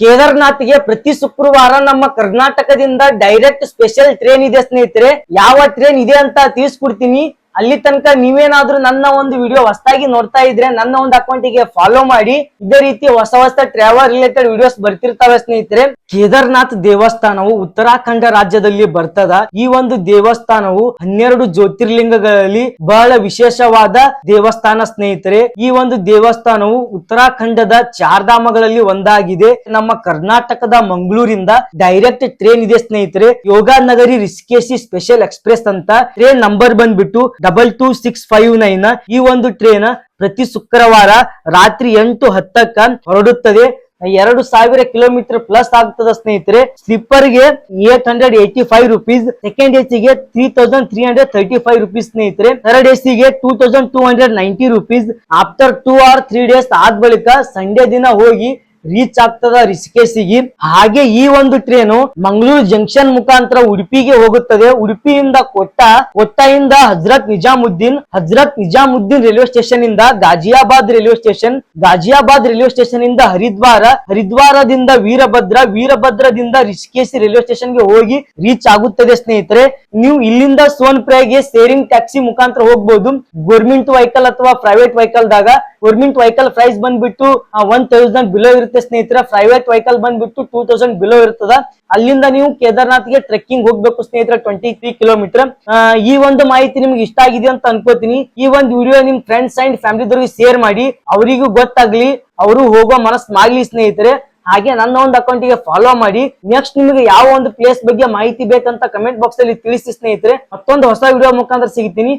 ಕೇದಾರ್ನಾಥ್ಗೆ ಪ್ರತಿ ಶುಕ್ರವಾರ ನಮ್ಮ ಕರ್ನಾಟಕದಿಂದ ಡೈರೆಕ್ಟ್ ಸ್ಪೆಷಲ್ ಟ್ರೈನ್ ಇದೆ ಸ್ನೇಹಿತರೆ. ಯಾವ ಟ್ರೈನ್ ಇದೆ ಅಂತ ತಿಳಿಸ್ಕೊಡ್ತೀನಿ. ಅಲ್ಲಿ ತನಕ ನೀವೇನಾದ್ರೂ ನನ್ನ ಒಂದು ವಿಡಿಯೋ ಹೊಸದಾಗಿ ನೋಡ್ತಾ ಇದ್ರೆ ನನ್ನ ಒಂದು ಅಕೌಂಟಿಗೆ ಫಾಲೋ ಮಾಡಿ. ಇದೇ ರೀತಿ ಹೊಸ ಹೊಸ ಟ್ರಾವೆಲ್ ರಿಲೇಟೆಡ್ ವಿಡಿಯೋಸ್ ಬರ್ತಿರ್ತಾವೆ ಸ್ನೇಹಿತರೆ. ಕೇದಾರ್ನಾಥ್ ದೇವಸ್ಥಾನವು ಉತ್ತರಾಖಂಡ ರಾಜ್ಯದಲ್ಲಿ ಬರ್ತದ. ಈ ಒಂದು ದೇವಸ್ಥಾನವು ಹನ್ನೆರಡು ಜ್ಯೋತಿರ್ಲಿಂಗಗಳಲ್ಲಿ ಬಹಳ ವಿಶೇಷವಾದ ದೇವಸ್ಥಾನ ಸ್ನೇಹಿತರೆ. ಈ ಒಂದು ದೇವಸ್ಥಾನವು ಉತ್ತರಾಖಂಡದ ಚಾರ್ಧಾಮಗಳಲ್ಲಿ ಒಂದಾಗಿದೆ. ನಮ್ಮ ಕರ್ನಾಟಕದ ಮಂಗಳೂರಿಂದ ಡೈರೆಕ್ಟ್ ಟ್ರೈನ್ ಇದೆ ಸ್ನೇಹಿತರೆ. ಯೋಗ ನಗರಿ ರಿಸ್ಕೇಶಿ ಸ್ಪೆಷಲ್ ಎಕ್ಸ್ಪ್ರೆಸ್ ಅಂತ ಟ್ರೈನ್ ನಂಬರ್ ಬಂದ್ಬಿಟ್ಟು double two six five nine ಈ ಒಂದು ಟ್ರೈನ್ ಪ್ರತಿ ಶುಕ್ರವಾರ ರಾತ್ರಿ ಎಂಟು ಹತ್ತಕ್ಕ ಹೊರಡುತ್ತದೆ. ಎರಡು ಸಾವಿರ ಕಿಲೋಮೀಟರ್ ಪ್ಲಸ್ ಆಗ್ತದ ಸ್ನೇಹಿತರೆ. ಸ್ಲಿಪ್ಪರ್ಗೆ eight hundred eighty five rupees second A ಗೆ three thousand three hundred thirty five rupees ಸ್ನೇಹಿತರೆ ಥರ್ಡ್ ಎ ಗೆ two thousand two hundred ninety rupees after two or three days ಆದ ಬಳಿಕ ಸಂಡೇ ದಿನ ಹೋಗಿ ರೀಚ್ ಆಗ್ತದ ರಿಷಿಕೇಶಿಗೆ ಹಾಗೆ ಈ ಒಂದು ಟ್ರೇನು ಮಂಗಳೂರು ಜಂಕ್ಷನ್ ಮುಖಾಂತರ ಉಡುಪಿಗೆ ಹೋಗುತ್ತದೆ. ಉಡುಪಿಯಿಂದ ಕೊಟ್ಟ, ಕೊಟ್ಟಯಿಂದ ಹಜರತ್ ನಿಜಾಮುದ್ದೀನ್ ಹಜರತ್ ನಿಜಾಮುದ್ದೀನ್ ರೈಲ್ವೆ ಸ್ಟೇಷನ್ ಇಂದ Ghaziabad railway station Ghaziabad railway station ಇಂದ ಹರಿದ್ವಾರ, ಹರಿದ್ವಾರದಿಂದ ವೀರಭದ್ರ, ವೀರಭದ್ರದಿಂದ ರಿಷಿಕೇಶಿ ರೈಲ್ವೆ ಸ್ಟೇಷನ್ಗೆ ಹೋಗಿ ರೀಚ್ ಆಗುತ್ತದೆ ಸ್ನೇಹಿತರೆ. ನೀವು ಇಲ್ಲಿಂದ ಸೋನ್ಪ್ರಿಯಾಗೆ ಸೇರಿಂಗ್ ಟ್ಯಾಕ್ಸಿ ಮುಖಾಂತರ ಹೋಗ್ಬೋದು. ಗೋರ್ಮೆಂಟ್ ವೆಹಿಕಲ್ ಅಥವಾ ಪ್ರೈವೇಟ್ ವೆಹಿಕಲ್ ದಾಗ ಗೋರ್ಮೆಂಟ್ ವೆಹಿಕಲ್ ಪ್ರೈಸ್ ಬಂದ್ಬಿಟ್ಟು ಒನ್ ತೌಸಂಡ್ ಬಿಲೋ ಇರುತ್ತೆ ಸ್ನೇಹಿತರ. ಪ್ರೈವೇಟ್ ವೆಹಿಕಲ್ ಬಂದ್ಬಿಟ್ಟು ಟೂ ತೌಸಂಡ್ ಬಿಲೋ ಇರ್ತದ. ಅಲ್ಲಿಂದ ನೀವು ಕೇದಾರ್ನಾಥ್ಗೆ ಟ್ರೆಕ್ಕಿಂಗ್ ಹೋಗ್ಬೇಕು ಸ್ನೇಹಿತರ ಟ್ವೆಂಟಿ ತ್ರೀ ಕಿಲೋಮೀಟರ್ ಈ ಒಂದು ಮಾಹಿತಿ ನಿಮ್ಗೆ ಇಷ್ಟ ಆಗಿದೆ ಅಂತ ಅನ್ಕೋತೀನಿ. ಈ ಒಂದು ವಿಡಿಯೋ ನಿಮ್ ಫ್ರೆಂಡ್ಸ್ ಅಂಡ್ ಫ್ಯಾಮಿಲಿದವ್ರಿಗೆ ಶೇರ್ ಮಾಡಿ. ಅವರಿಗೂ ಗೊತ್ತಾಗ್ಲಿ. ಅವರು ಹೋಗೋ ಮನಸ್ಸು ಮಾಡ್ಲಿ ಸ್ನೇಹಿತರೆ. ಹಾಗೆ ನನ್ನ ಒಂದು ಅಕೌಂಟಿಗೆ ಫಾಲೋ ಮಾಡಿ. ನೆಕ್ಸ್ಟ್ ನಿಮಗೆ ಯಾವ ಒಂದು ಪ್ಲೇಸ್ ಬಗ್ಗೆ ಮಾಹಿತಿ ಬೇಕಂತ ಕಮೆಂಟ್ ಬಾಕ್ಸ್ ಅಲ್ಲಿ ತಿಳಿಸಿ ಸ್ನೇಹಿತರೆ. ಮತ್ತೊಂದು ಹೊಸ ವಿಡಿಯೋ ಮುಖಾಂತರ ಸಿಗ್ತೀನಿ.